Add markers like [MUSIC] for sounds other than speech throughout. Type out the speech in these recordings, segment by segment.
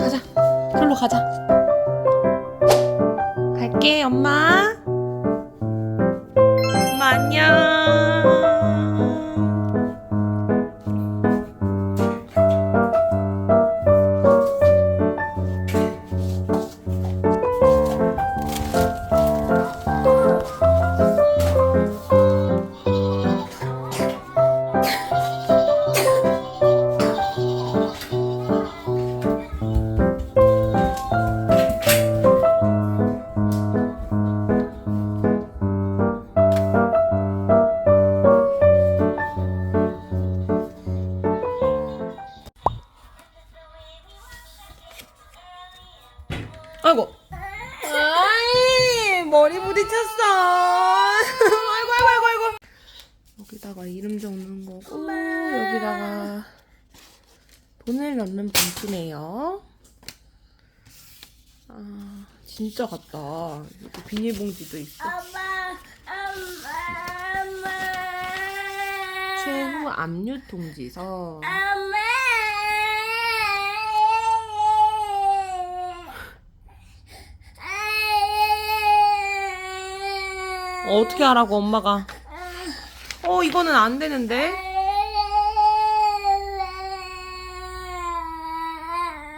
가자. 절로 가자. 갈게, 엄마. 엄마 안녕. 아이고. 아이, 머리 부딪혔어. 아이고, 아이고, 아이고, 아이고. 여기다가 이름 적는 거고, 여기다가 돈을 넣는 봉투네요. 아, 진짜 같다. 여기 비닐봉지도 있어. 최후 압류 통지서. 어, 어떻게 하라고, 엄마가. 어, 이거는 안 되는데.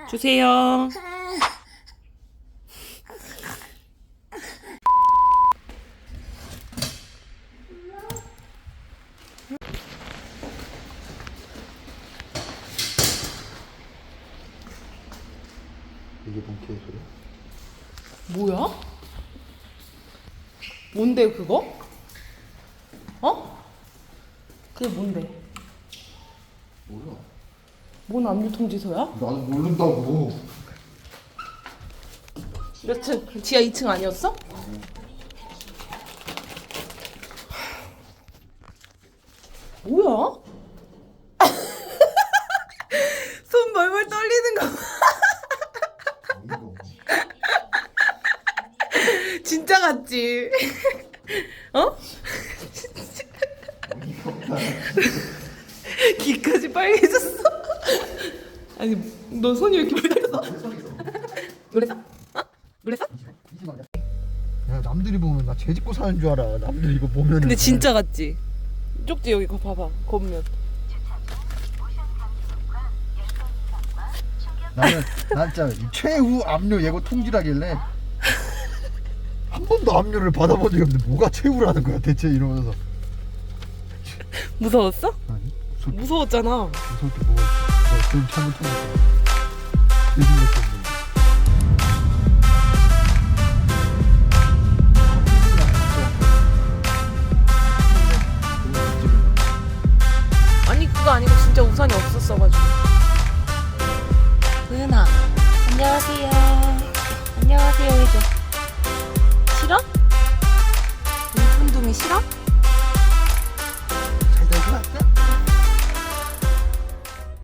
주세요. 이게 뭔 개소리야? 뭐야? 뭔데 그거? 어? 그게 뭔데? 몰라. 뭔 압류 통지서야? 나도 모른다고. 몇 층? 지하 2층 아니었어? 뭐야? 손 벌벌 떨리는 거 어이가 없네. 진짜 같지? [LAUGHS] 어? [LAUGHS] 귀까지 빨개졌어. [LAUGHS] 아니, 너 손이 왜 이렇게 빨개졌어? 놀랬어? 어? 놀랬어? 야 남들이 보면 나 죄짓고 사는 줄 알아. 남들이 이거 보면은. 근데 진짜 같지? 쪽지 여기 거 봐봐. 겉면. 나는 난 진짜 이 최후 압류 예고 통지라길래 한 번도 압류를 받아본 적이 없는데 뭐가 최후라는 거야 대체 이러면서. 무서웠어? 아니 무섭 무서웠잖아. 무서울 게 뭐가 있어? 뭐 그럼 잘못한 거지. 요즘 것도 없는데. 아니 그거 아니고 진짜 우산이 없었어가지고. 은아, 안녕하세요. 안녕하세요 해줘. 싫어? 울분둥이 싫어?